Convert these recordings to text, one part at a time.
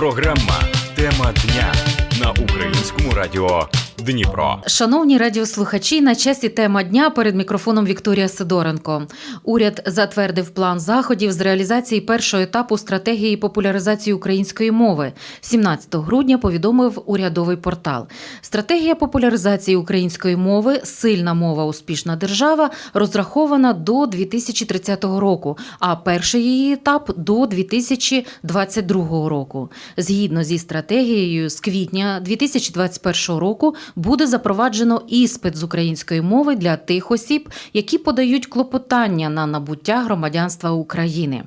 Програма Тема дня на українському радіо Дніпро. Шановні радіослухачі, на часі тема дня перед мікрофоном Вікторія Сидоренко. Уряд затвердив план заходів з реалізації першого етапу стратегії популяризації української мови. 17 грудня повідомив урядовий портал. Стратегія популяризації української мови Сильна мова, успішна держава розрахована до 2030 року, а перший її етап до 2022 року. Згідно зі стратегією, з квітня 2021 року буде запроваджено іспит з української мови для тих осіб, які подають клопотання на набуття громадянства України.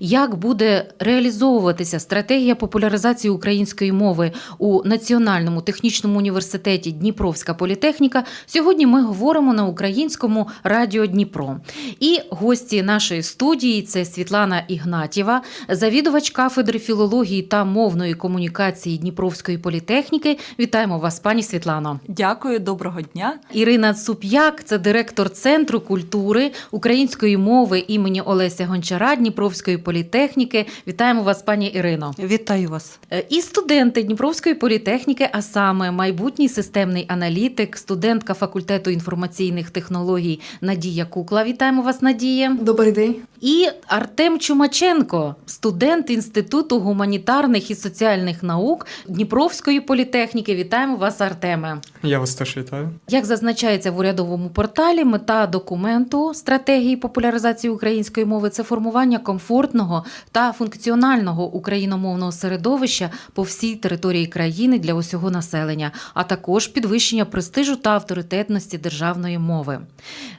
Як буде реалізовуватися стратегія популяризації української мови у Національному технічному університеті Дніпровська політехніка? Сьогодні ми говоримо на українському радіо Дніпро. І гості нашої студії це Світлана Ігнатєва, завідувач кафедри філології та мовної комунікації Дніпровської політехніки. Вітаємо вас, пані Світлано. Дякую, доброго дня. Ірина Цуп'як, це директор Центру культури української мови імені Олеся Гончара Дніпровської політехніки. Вітаємо вас, пані Ірино. Вітаю вас. Е, І студенти Дніпровської політехніки, а саме майбутній системний аналітик, студентка факультету інформаційних технологій Надія Кукла. Вітаємо вас, Надія. Добрий день. І Артем Чумаченко, студент Інституту гуманітарних і соціальних наук Дніпровської політехніки. Вітаємо вас, Артеме. Я вас теж вітаю. Як зазначається в урядовому порталі, мета документу стратегії популяризації української мови це формування комфортного та функціонального україномовного середовища по всій території країни для усього населення, а також підвищення престижу та авторитетності державної мови.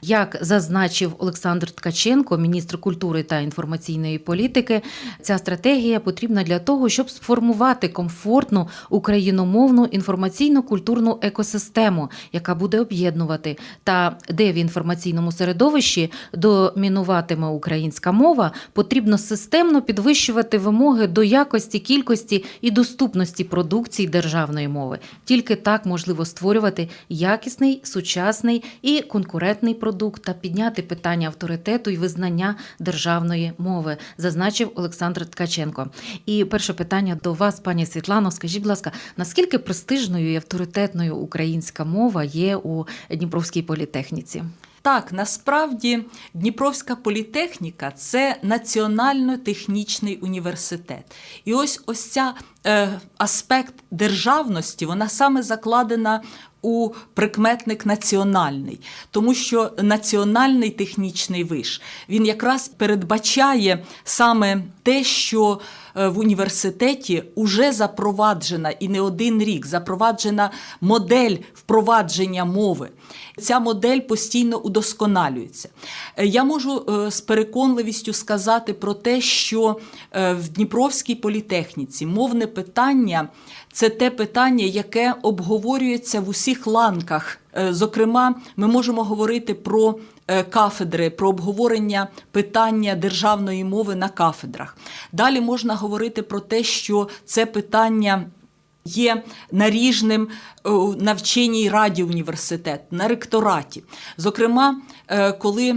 Як зазначив Олександр Ткаченко, міністр культури та інформаційної політики, ця стратегія потрібна для того, щоб сформувати комфортну україномовну інформаційно-культурну екосистему, яка буде об'єднувати, та де в інформаційному середовищі домінуватиме українська мова, потрібно системно підвищувати вимоги до якості, кількості і доступності продукції державної мови. Тільки так можливо створювати якісний, сучасний і конкурентний продукт та підняти питання авторитету і визнання державної мови, зазначив Олександр Ткаченко. І перше питання до вас, пані Світлано. Скажіть, будь ласка, наскільки престижною і авторитетною українська мова є у Дніпровській політехніці? Так, насправді Дніпровська політехніка це національно-технічний університет. І ось ось ця е, аспект державності, вона саме закладена у прикметник національний, тому що національний технічний виш він якраз передбачає саме те, що е, в університеті уже запроваджена і не один рік запроваджена модель впровадження мови. Ця модель постійно удосконалюється. Е, Я можу е, з переконливістю сказати про те, що в Дніпровській політехніці мовне питання це те питання, яке обговорюється в усіх ланках. Зокрема, ми можемо говорити про кафедри, про обговорення питання державної мови на кафедрах. Далі можна говорити про те, що це питання. Є наріжним е, у навченій раді університету, на ректораті. Зокрема, е, коли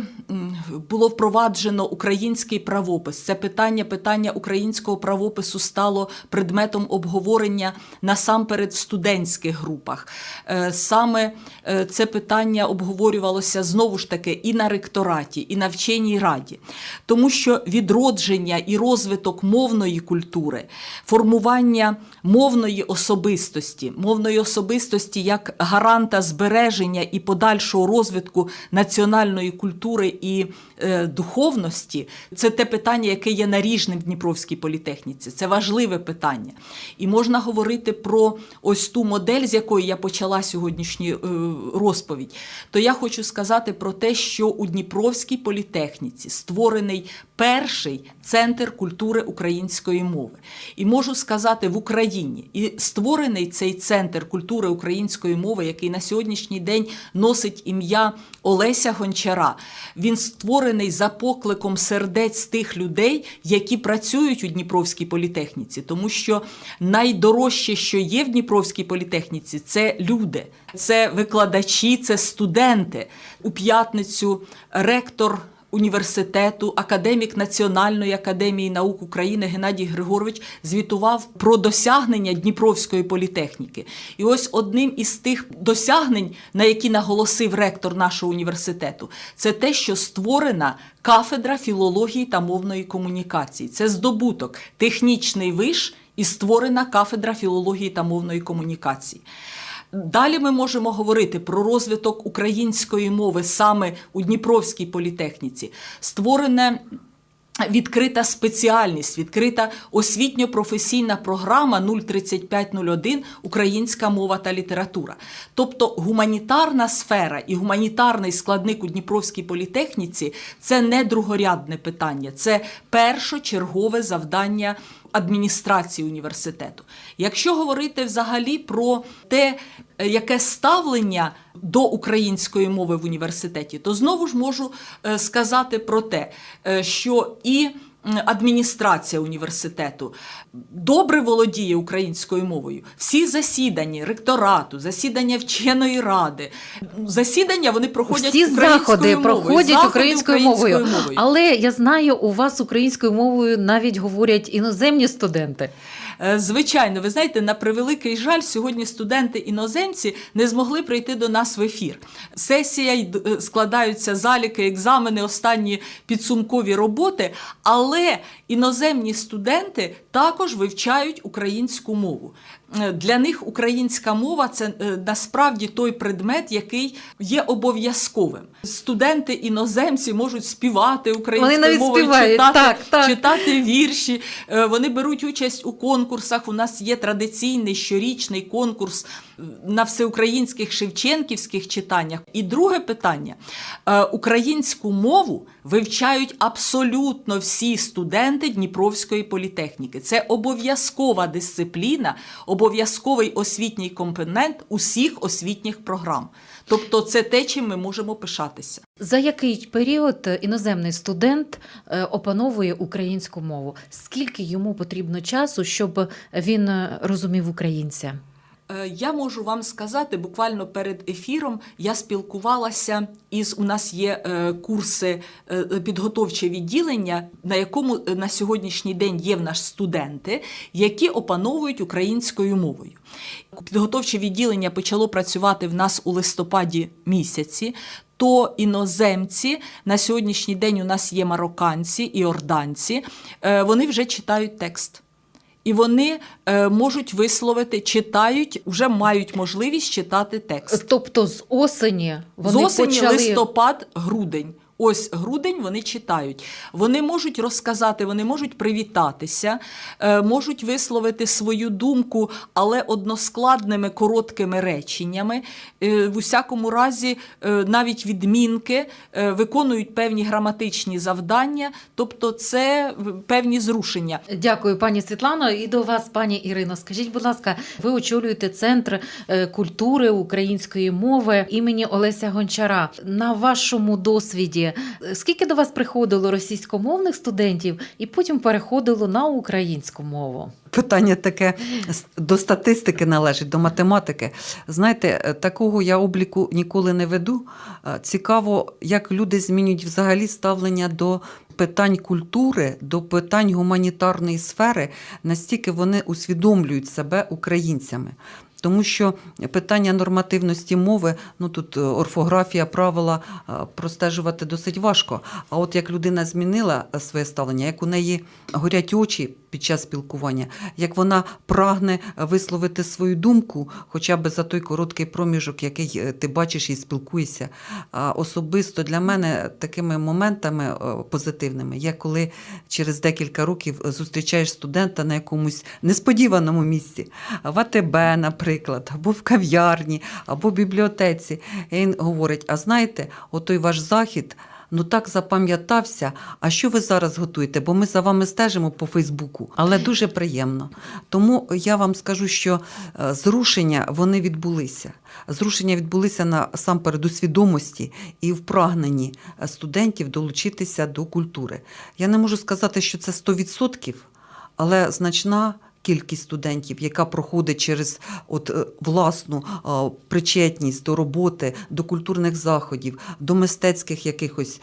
було впроваджено український правопис, це питання питання українського правопису стало предметом обговорення насамперед в студентських групах. Е, Саме е, це питання обговорювалося знову ж таки і на ректораті, і на вченій раді, тому що відродження і розвиток мовної культури, формування мовної особистості, мовної особистості як гаранта збереження і подальшого розвитку національної культури і духовності, це те питання, яке є наріжним в Дніпровській політехніці. Це важливе питання. І можна говорити про ось ту модель, з якої я почала сьогоднішню е, розповідь. То я хочу сказати про те, що у Дніпровській політехніці створений перший центр культури української мови. І можу сказати в Україні. І створений цей центр культури української мови, який на сьогоднішній день носить ім'я Олеся Гончара. Він створений за покликом сердець тих людей, які працюють у Дніпровській політехніці, тому що найдорожче, що є в Дніпровській політехніці, це люди, це викладачі, це студенти. У п'ятницю ректор університету, академік Національної академії наук України Геннадій Григорович звітував про досягнення Дніпровської політехніки. І ось одним із тих досягнень, на які наголосив ректор нашого університету, це те, що створена кафедра філології та мовної комунікації. Це здобуток, технічний виш і створена кафедра філології та мовної комунікації. Далі ми можемо говорити про розвиток української мови саме у Дніпровській політехніці. Створене Відкрита спеціальність, відкрита освітньо-професійна програма 03501 Українська мова та література. Тобто гуманітарна сфера і гуманітарний складник у Дніпровській політехніці це не другорядне питання, це першочергове завдання адміністрації університету. Якщо говорити взагалі про те, е, яке ставлення до української мови в університеті, то знову ж можу е, сказати про те, е, що і адміністрація університету добре володіє українською мовою. Всі засідання ректорату, засідання вченої ради, засідання вони проходять Всі українською заходи мовою. проходять Заходи українською мовою. Але я знаю, у вас українською мовою навіть говорять іноземні студенти. Е, Звичайно, ви знаєте, на превеликий жаль, сьогодні студенти-іноземці не змогли прийти до нас в ефір. Сесія е, складаються заліки, екзамени, останні підсумкові роботи, але іноземні студенти також вивчають українську мову. Е, Для них українська мова це е, насправді той предмет, який є обов'язковим. Студенти іноземці можуть співати українською мовою, читати, так, так. читати вірші. Е, Вони беруть участь у конкурсах. У нас є традиційний щорічний конкурс на всеукраїнських шевченківських читаннях. І друге питання: українську мову вивчають абсолютно всі студенти Дніпровської політехніки. Це обов'язкова дисципліна, обов'язковий освітній компонент усіх освітніх програм. Тобто, це те, чим ми можемо пишатися. За який період іноземний студент е, опановує українську мову? Скільки йому потрібно часу, щоб він е, розумів українця? Е, Я можу вам сказати, буквально перед ефіром я спілкувалася із у нас є е, курси е, підготовче відділення, на якому на сьогоднішній день є в нас студенти, які опановують українською мовою. Підготовче відділення почало працювати в нас у листопаді місяці. То іноземці на сьогоднішній день у нас є марокканці і орданці, вони вже читають текст. І вони е, можуть висловити, читають, вже мають можливість читати текст. Тобто з осені вони З осені, почали листопад, грудень. Ось грудень вони читають. Вони можуть розказати, вони можуть привітатися, е, можуть висловити свою думку, але односкладними короткими реченнями. Е, В усякому разі, е, навіть відмінки виконують певні граматичні завдання, тобто це певні зрушення. Дякую, пані Світлано. І до вас, пані Ірино. Скажіть, будь ласка, ви очолюєте центр культури української мови імені Олеся Гончара. На вашому досвіді, е, скільки до вас приходило російськомовних студентів і потім переходило на українську мову? Питання таке до статистики належить, до математики. Знаєте, е, такого я обліку ніколи не веду. Е, Цікаво, як люди змінюють взагалі ставлення до питань культури, до питань гуманітарної сфери, настільки вони усвідомлюють себе українцями. Тому що питання нормативності мови, ну тут е, орфографія, правила е, простежувати досить важко. А от як людина змінила е, своє ставлення, як у неї горять очі під час спілкування, як вона прагне висловити свою думку, хоча б за той короткий проміжок, який ти бачиш і спілкуєшся. А особисто для мене такими моментами позитивними є, коли через декілька років зустрічаєш студента на якомусь несподіваному місці, в АТБ, наприклад, або в кав'ярні, або в бібліотеці. І він говорить: а знаєте, отой ваш захід. Ну так запам'ятався. А що ви зараз готуєте? Бо ми за вами стежимо по Фейсбуку, але дуже приємно. Тому я вам скажу, що е, зрушення вони відбулися. Зрушення відбулися насамперед у свідомості і в прагненні е, студентів долучитися до культури. Я не можу сказати, що це 100%, але значна кількість студентів, яка проходить через от, е, власну а, причетність до роботи, до культурних заходів, до мистецьких якихось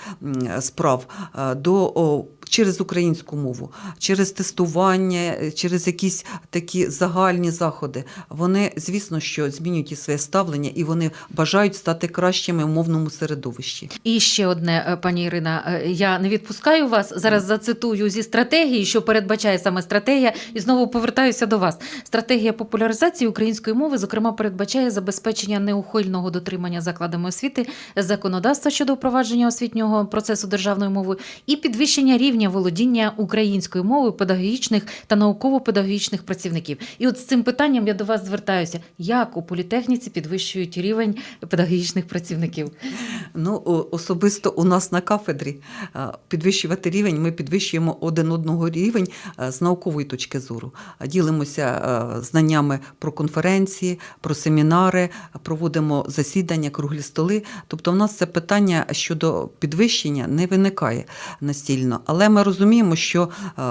справ, а, до, через українську мову, через тестування, через якісь такі загальні заходи, вони, звісно, що змінюють і своє ставлення, і вони бажають стати кращими в мовному середовищі. І ще одне, е, пані Ірина, е, я не відпускаю вас. Зараз зацитую зі стратегії, що передбачає саме стратегія, і знову повертаюся до вас. Стратегія популяризації української мови, зокрема, передбачає забезпечення неухильного дотримання закладами освіти, законодавства щодо впровадження освітнього процесу державною мовою і підвищення рівня володіння українською мовою педагогічних та науково-педагогічних працівників. І от з цим питанням я до вас звертаюся: як у політехніці підвищують рівень педагогічних працівників? Ну, особисто у нас на кафедрі е, підвищувати рівень, ми підвищуємо один одного рівень е, з наукової точки зору. Ділимося е, знаннями про конференції, про семінари, проводимо засідання, круглі столи. Тобто, в нас це питання щодо підвищення не виникає настільно. Але ми розуміємо, що е,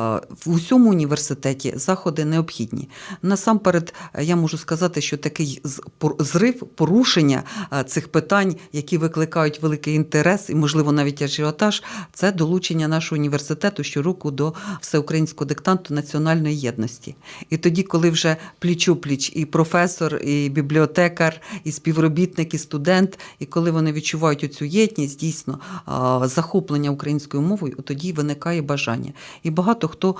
в усьому університеті заходи необхідні. Насамперед, е, я можу сказати, що такий зрив, порушення е, цих питань, які викликають великий інтерес і, можливо, навіть ажіотаж, це долучення нашого університету щороку до всеукраїнського диктанту національної єдності. І тоді, коли вже пліч-пліч і професор, і бібліотекар, і співробітник, і студент, і коли вони відчувають оцю єдність, дійсно захоплення українською мовою, тоді виникає бажання. І багато хто.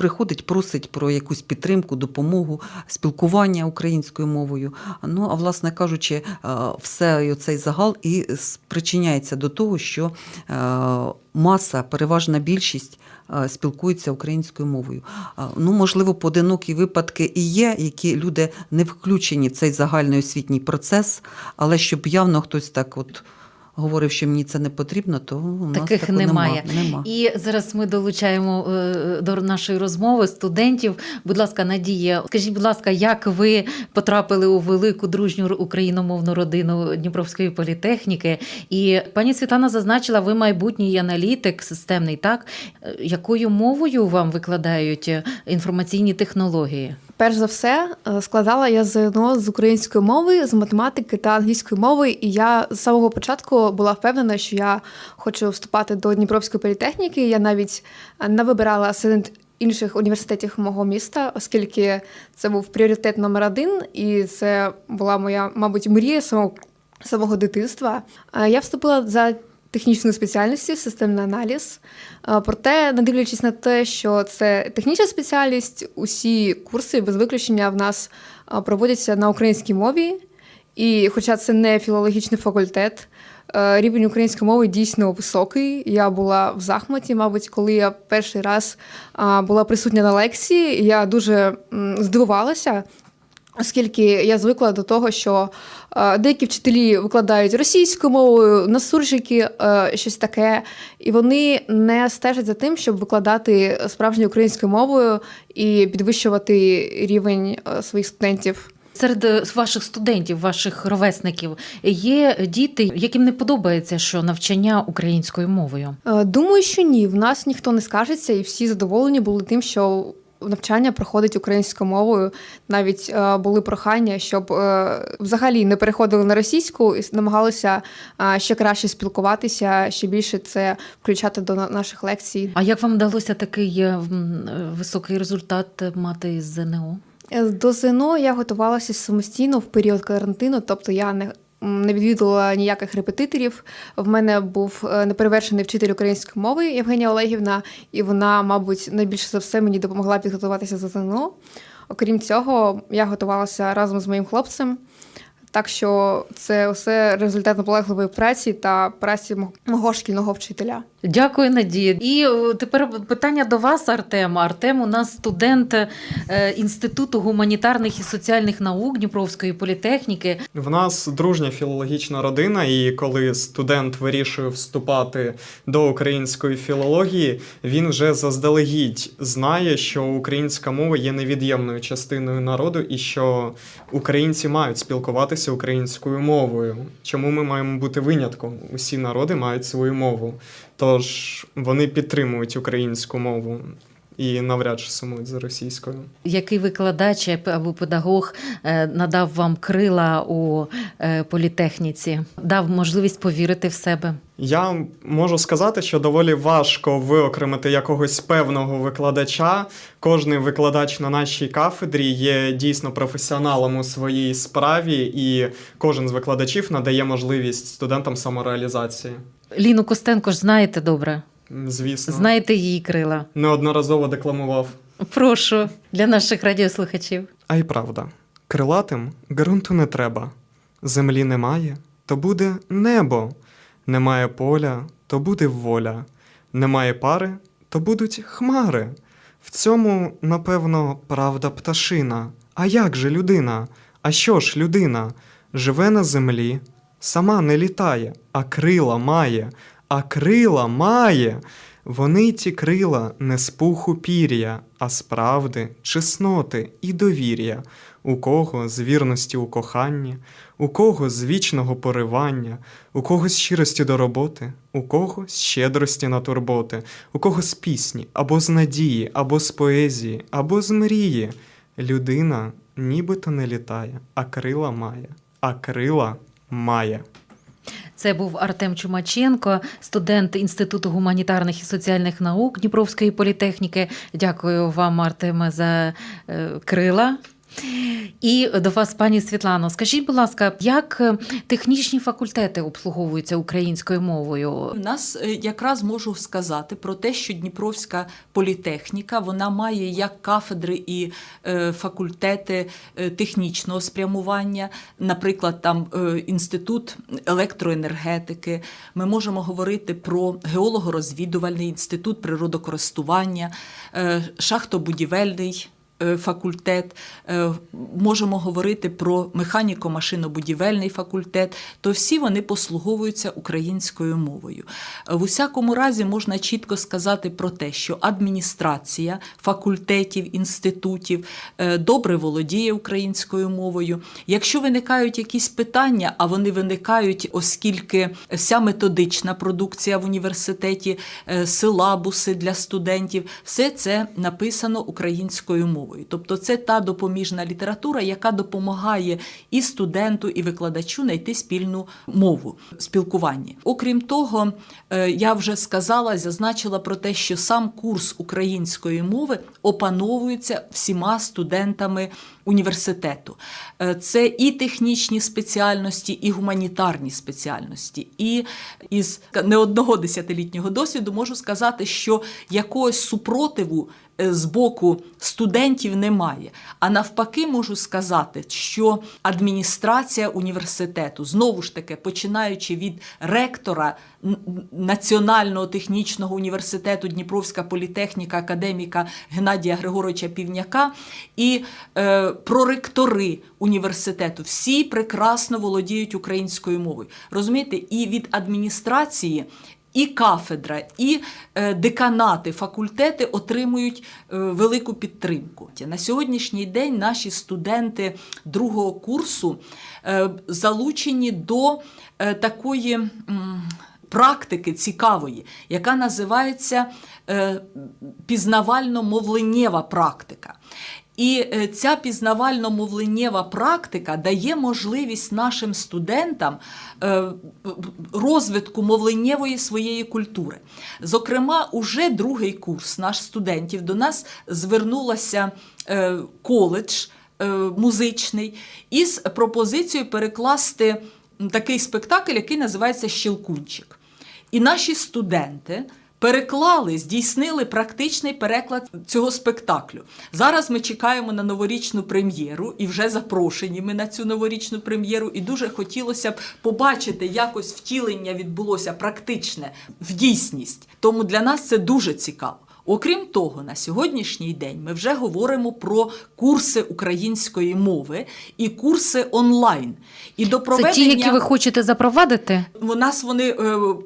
Приходить, просить про якусь підтримку, допомогу, спілкування українською мовою. Ну а власне кажучи, е, все цей загал і спричиняється до того, що е, маса, переважна більшість е, спілкується українською мовою. Ну, можливо, поодинокі випадки і є, які люди не включені в цей загальний освітній процес, але щоб явно хтось так от. Говорив, що мені це не потрібно, то у нас Таких такого немає. Нема. нема. І зараз ми долучаємо е, до нашої розмови студентів. Будь ласка, Надія, скажіть, будь ласка, як ви потрапили у велику дружню україномовну родину Дніпровської політехніки? І пані Світлана зазначила, ви майбутній аналітик системний, так? Е, Якою мовою вам викладають е, інформаційні технології? Перш за все, е, складала я ЗНО з української мови, з математики та англійської мови, і я з самого початку була впевнена, що я хочу вступати до Дніпровської політехніки. Я навіть е, не вибирала серед інших університетів мого міста, оскільки це був пріоритет номер один, і це була моя, мабуть, мрія самого, самого дитинства. Е, Я вступила за технічною спеціальністю системний аналіз. Е, Проте, не дивлячись на те, що це технічна спеціальність, усі курси без виключення в нас е, проводяться на українській мові. І хоча це не філологічний факультет, е, рівень української мови дійсно високий. Я була в захматі, мабуть, коли я перший раз була присутня на лекції, я дуже здивувалася. Оскільки я звикла до того, що е, деякі вчителі викладають російською мовою, на суржики, е, щось таке, і вони не стежать за тим, щоб викладати справжньою українською мовою і підвищувати рівень е, своїх студентів. Серед ваших студентів, ваших ровесників, є діти, яким не подобається, що навчання українською мовою. Думаю, що ні. В нас ніхто не скажеться, і всі задоволені були тим, що навчання проходить українською мовою. Навіть е, були прохання, щоб е, взагалі не переходили на російську і намагалися е, ще краще спілкуватися, ще більше це включати до на- наших лекцій. А як вам вдалося такий е, м, е, високий результат мати з ЗНО? Е, До ЗНО я готувалася самостійно в період карантину, тобто я не. Не відвідувала ніяких репетиторів. В мене був е, неперевершений вчитель української мови Євгенія Олегівна, і вона, мабуть, найбільше за все мені допомогла підготуватися за ЗНО. Окрім цього, я готувалася разом з моїм хлопцем. Так що це все результат наполегливої праці та праці мого шкільного вчителя. Дякую, Надія. І е, тепер питання до вас, Артем. Артем у нас студент е, Інституту гуманітарних і соціальних наук Дніпровської політехніки. В нас дружня філологічна родина, і коли студент вирішує вступати до української філології, він вже заздалегідь знає, що українська мова є невід'ємною частиною народу і що українці мають спілкуватися українською мовою. Чому ми маємо бути винятком? Усі народи мають свою мову. Тож вони підтримують українську мову. і навряд чи сумують за російською. Який викладач або педагог е, надав вам крила у е, політехніці, дав можливість повірити в себе? Я можу сказати, що доволі важко виокремити якогось певного викладача. Кожний викладач на нашій кафедрі є дійсно професіоналом у своїй справі, і кожен з викладачів надає можливість студентам самореалізації. Ліну Костенко ж знаєте добре. Звісно, Знаєте її крила. неодноразово декламував. Прошу для наших радіослухачів. А й правда, крилатим ґрунту не треба. Землі немає, то буде небо. Немає поля, то буде воля. Немає пари, то будуть хмари. В цьому, напевно, правда пташина. А як же людина? А що ж людина? Живе на землі, сама не літає, а крила має, а крила має. Вони ті крила не з пуху пір'я, а з правди, чесноти і довір'я, у кого з вірності у коханні, у кого з вічного поривання, у кого з щирості до роботи, у кого з щедрості на турботи, у кого з пісні, або з надії, або з поезії, або з мрії. Людина нібито не літає, а крила має, а крила має. Це був Артем Чумаченко, студент Інституту гуманітарних і соціальних наук Дніпровської політехніки. Дякую вам, Артеме, за е, крила. І до вас, пані Світлано, скажіть, будь ласка, як е, технічні факультети обслуговуються українською мовою? У нас е, якраз можу сказати про те, що Дніпровська політехніка вона має як кафедри і е, факультети технічного спрямування, наприклад, там інститут електроенергетики. Ми можемо говорити про геолого-розвідувальний інститут природокористування, шахтобудівельний. Е, Факультет, е, можемо говорити про механіко-машинобудівельний факультет, то всі вони послуговуються українською мовою. Е, В усякому разі можна чітко сказати про те, що адміністрація факультетів, інститутів добре володіє українською мовою. Якщо виникають якісь питання, а вони виникають, оскільки вся методична продукція в університеті, силабуси для студентів, все це написано українською мовою. Тобто, це та допоміжна література, яка допомагає і студенту, і викладачу знайти спільну мову спілкування. Окрім того, я вже сказала, зазначила про те, що сам курс української мови опановується всіма студентами університету. Е, Це і технічні спеціальності, і гуманітарні спеціальності. І із не одного десятилітнього досвіду можу сказати, що якогось супротиву е, з боку студентів немає. А навпаки, можу сказати, що адміністрація університету, знову ж таки, починаючи від ректора Національного технічного університету Дніпровська політехніка академіка Геннадія Григоровича Півняка і е, проректори університету, всі прекрасно володіють українською мовою. Розумієте, і від адміністрації. І кафедра, і е, деканати, факультети отримують е, велику підтримку. На сьогоднішній день наші студенти другого курсу е, залучені до такої практики цікавої, яка називається е, пізнавально-мовленнєва практика. І е, ця пізнавально-мовленнєва практика дає можливість нашим студентам е, розвитку мовленнєвої своєї культури. Зокрема, уже другий курс наш студентів до нас звернулася е, коледж музичний із пропозицією перекласти такий спектакль, який називається Щелкунчик. І наші студенти переклали, здійснили практичний переклад цього спектаклю. Зараз ми чекаємо на новорічну прем'єру і вже запрошені ми на цю новорічну прем'єру. І дуже хотілося б побачити, якось втілення відбулося практичне в дійсність. Тому для нас це дуже цікаво. Окрім того, на сьогоднішній день ми вже говоримо про курси української мови і курси онлайн. І до Це ті, які ви хочете запровадити? у нас вони е,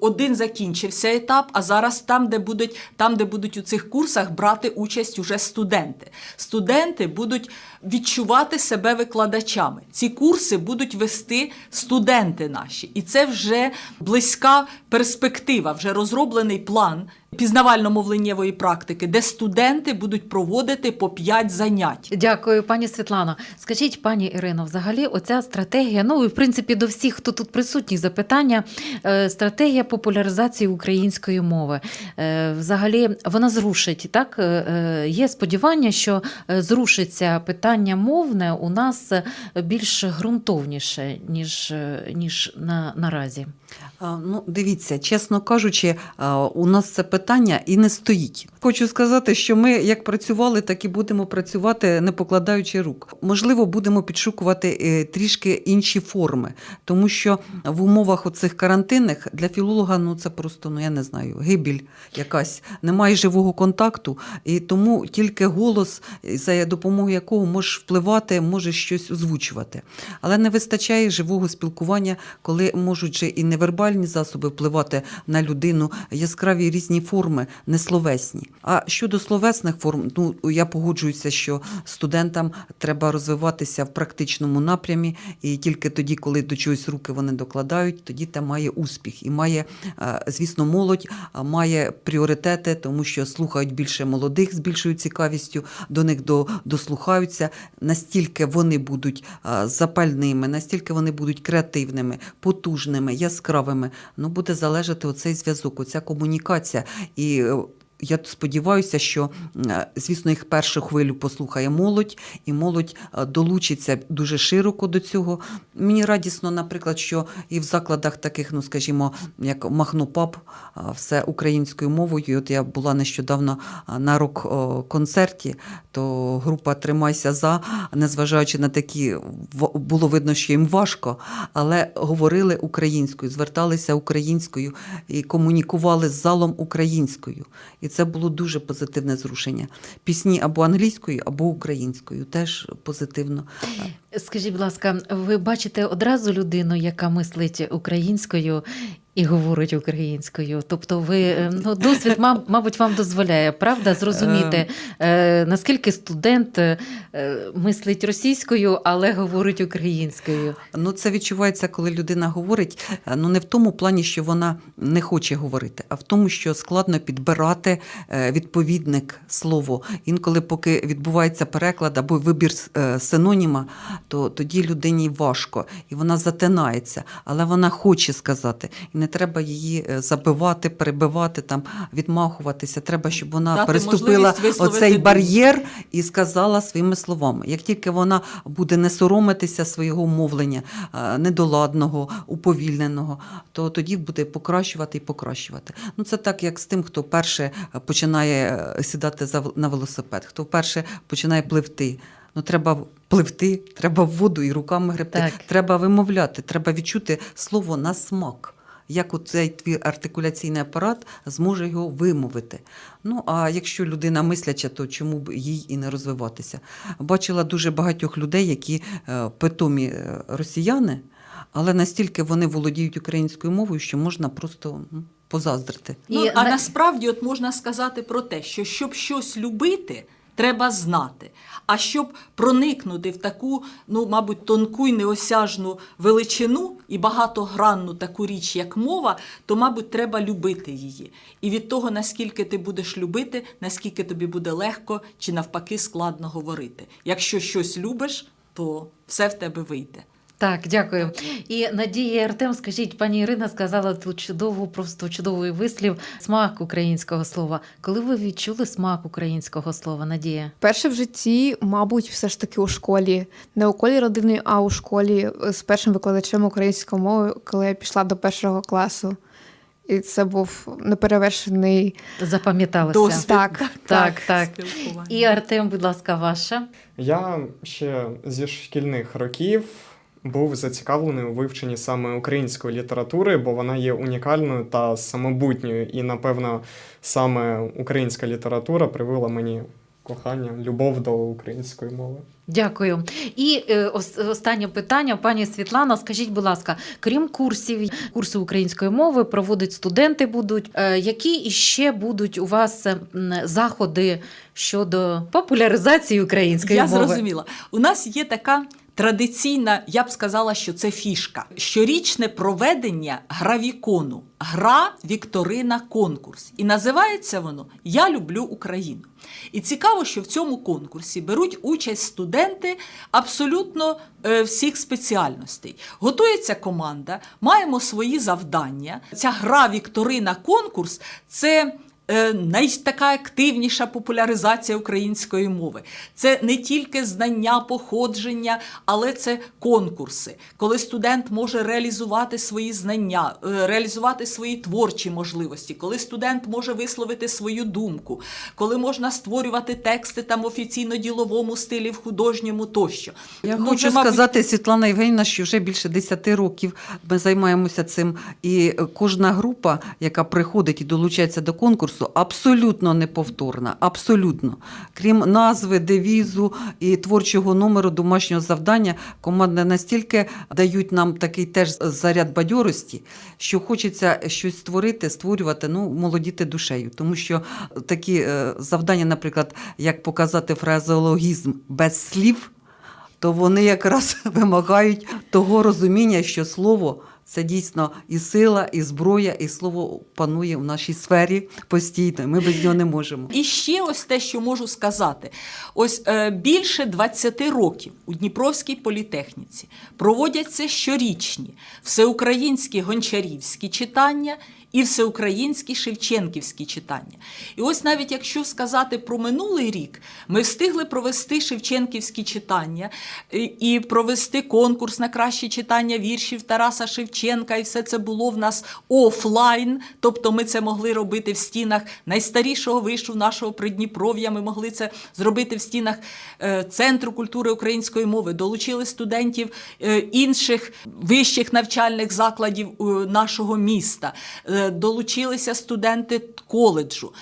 один закінчився етап, а зараз там, де будуть там, де будуть у цих курсах брати участь уже студенти. Студенти будуть відчувати себе викладачами. Ці курси будуть вести студенти наші, і це вже близька перспектива, вже розроблений план. пізнавально-мовленнєвої практики, де студенти будуть проводити по 5 занять. Дякую, пані Світлано. Скажіть, пані Ірино, взагалі, оця стратегія, ну і в принципі до всіх, хто тут присутній, запитання, е, стратегія популяризації української мови. Е, Взагалі, вона зрушить, так? Е, Є сподівання, що зрушиться питання мовне у нас е, більш ґрунтовніше, ніж, е, ніж на, наразі. Ну, дивіться, чесно кажучи, у нас це питання і не стоїть. Хочу сказати, що ми як працювали, так і будемо працювати, не покладаючи рук. Можливо, будемо підшукувати е, трішки інші форми, тому що в умовах оцих карантинних для філолога ну це просто ну я не знаю, гибіль якась, немає живого контакту, і тому тільки голос, за допомогою якого можеш впливати, можеш щось озвучувати. Але не вистачає живого спілкування, коли можуть же і невербальні засоби впливати на людину, яскраві різні форми, несловесні. А щодо словесних форм, ну я погоджуюся, що студентам треба розвиватися в практичному напрямі, і тільки тоді, коли до чогось руки вони докладають, тоді те має успіх. І має, е, звісно, молодь має пріоритети, тому що слухають більше молодих з більшою цікавістю, до них до, дослухаються. Настільки вони будуть запальними, настільки вони будуть креативними, потужними, яскравими. Ну буде залежати оцей зв'язок, оця комунікація. І е, я сподіваюся, що, звісно, їх першу хвилю послухає молодь, і молодь е, долучиться дуже широко до цього. Мені радісно, наприклад, що і в закладах таких, ну скажімо, як Махнопаб, е, все українською мовою. От я була нещодавно е, на рок-концерті, то група Тримайся за, незважаючи на такі, було видно, що їм важко, але говорили українською, зверталися українською і комунікували з залом українською. І це було дуже позитивне зрушення. Пісні або англійською, або українською. Теж позитивно. Скажіть, будь ласка, ви бачите одразу людину, яка мислить українською і говорить українською? Тобто, ви е, ну, досвід, мабуть, вам дозволяє, правда, зрозуміти, е, наскільки студент е, мислить російською, але говорить українською. Ну, це відчувається, коли людина говорить. е, Ну не в тому плані, що вона не хоче говорити, а в тому, що складно підбирати відповідник слово. Інколи, поки відбувається переклад або вибір синоніма, то тоді людині важко і вона затинається, але вона хоче сказати. І не треба її е, забивати, перебивати, там відмахуватися. Треба, щоб вона Дати переступила оцей бар'єр і сказала своїми словами. Як тільки вона буде не соромитися свого мовлення е, недоладного, уповільненого, то тоді буде покращувати і покращувати. Ну це так, як з тим, хто перше починає е, сідати на велосипед, хто вперше починає пливти. Ну, треба пливти, треба в воду і руками гребти. Так. Треба вимовляти, треба відчути слово на смак. Як у цей твій артикуляційний апарат зможе його вимовити. Ну а якщо людина мисляча, то чому б їй і не розвиватися? Бачила дуже багатьох людей, які е, питомі е, росіяни, але настільки вони володіють українською мовою, що можна просто ну, позаздрити. Ну, а на- насправді от можна сказати про те, що щоб щось любити, треба знати. А щоб проникнути в таку, ну, мабуть, тонку й неосяжну величину і багатогранну таку річ, як мова, то, мабуть, треба любити її. І від того, наскільки ти будеш любити, наскільки тобі буде легко чи навпаки складно говорити. Якщо щось любиш, то все в тебе вийде. Так, дякую. І Надія Артем, скажіть, пані Ірина сказала тут чудову, просто чудовий вислів смак українського слова. Коли ви відчули смак українського слова, Надія? Перше в житті, мабуть, все ж таки у школі, не у колі родини, а у школі е, з першим викладачем української мови, коли я пішла до першого класу. І це був неперевершений Запам'яталося? Досвід. так. Так, так. Спілкування. І Артем, будь ласка, ваша. Я ще зі шкільних років був зацікавлений у вивченні саме української літератури, бо вона є унікальною та самобутньою. І, напевно, саме українська література привела мені кохання, любов до української мови. Дякую. І е, останнє питання, пані Світлана, скажіть, будь ласка, крім курсів, курси української мови проводять студенти будуть. Е, які іще будуть у вас е, заходи щодо популяризації української Я мови? зрозуміла. У нас є така традиційна, я б сказала, що це фішка. Щорічне проведення гравікону, гра Вікторина конкурс. І називається воно Я люблю Україну. І цікаво, що в цьому конкурсі беруть участь студенти абсолютно е, всіх спеціальностей. Готується команда, маємо свої завдання. Ця гра Вікторина конкурс це. Е, Найтака активніша популяризація української мови. Це не тільки знання, походження, але це конкурси, коли студент може реалізувати свої знання, е, реалізувати свої творчі можливості, коли студент може висловити свою думку, коли можна створювати тексти там в офіційно-діловому стилі, в художньому тощо. Я Ну, хочу мабуть, сказати, Світлана Євгенівна, що вже більше 10 років ми займаємося цим. І кожна група, яка приходить і долучається до конкурсу, абсолютно неповторна. Абсолютно. Крім назви, девізу і творчого номеру домашнього завдання, команди настільки дають нам такий теж заряд бадьорості, що хочеться щось створити, створювати, ну, молодіти душею. Тому що такі е, завдання, наприклад, як показати фразеологізм без слів то вони якраз вимагають того розуміння, що слово це дійсно і сила, і зброя, і слово панує в нашій сфері постійно. Ми без нього не можемо. І ще ось те, що можу сказати: ось е, більше 20 років у Дніпровській політехніці проводяться щорічні всеукраїнські гончарівські читання. І всеукраїнські Шевченківські читання. І ось навіть якщо сказати про минулий рік, ми встигли провести Шевченківські читання і- провести конкурс на кращі читання віршів Тараса Шевченка. І все це було в нас офлайн. Тобто ми це могли робити в стінах найстарішого вишу нашого Придніпров'я. Ми могли це зробити в стінах е, Центру культури української мови. Долучили студентів е, інших вищих навчальних закладів е, нашого міста. Долучилися студенти коледжу.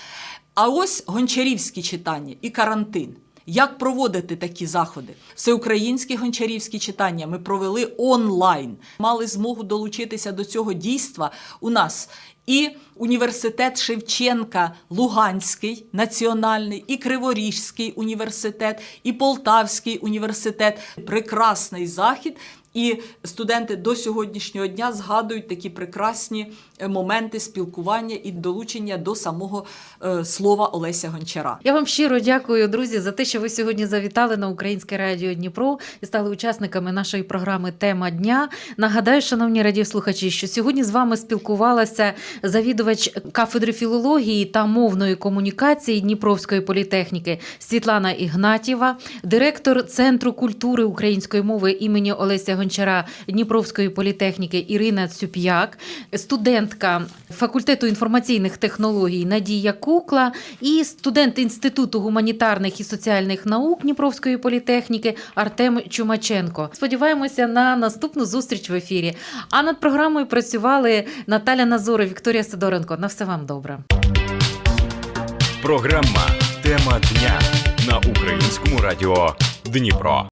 А ось гончарівські читання і карантин. Як проводити такі заходи? Всеукраїнські гончарівські читання ми провели онлайн. Мали змогу долучитися до цього дійства у нас і університет Шевченка Луганський національний, і Криворіжський університет, і Полтавський університет. Прекрасний захід. І студенти до сьогоднішнього дня згадують такі прекрасні е, моменти спілкування і долучення до самого е, слова Олеся Гончара. Я вам щиро дякую, друзі, за те, що ви сьогодні завітали на Українське радіо Дніпро і стали учасниками нашої програми Тема дня. Нагадаю, шановні радіослухачі, що сьогодні з вами спілкувалася завідувач кафедри філології та мовної комунікації Дніпровської політехніки Світлана Ігнатєва, директор Центру культури української мови імені Олеся Гончара Дніпровської політехніки Ірина Цюп'як, студентка факультету інформаційних технологій Надія Кукла і студент Інституту гуманітарних і соціальних наук Дніпровської політехніки Артем Чумаченко. Сподіваємося на наступну зустріч в ефірі. А над програмою працювали Наталя Назор і Вікторія Сидоренко. На все вам добре. Програма Тема дня на українському радіо Дніпро.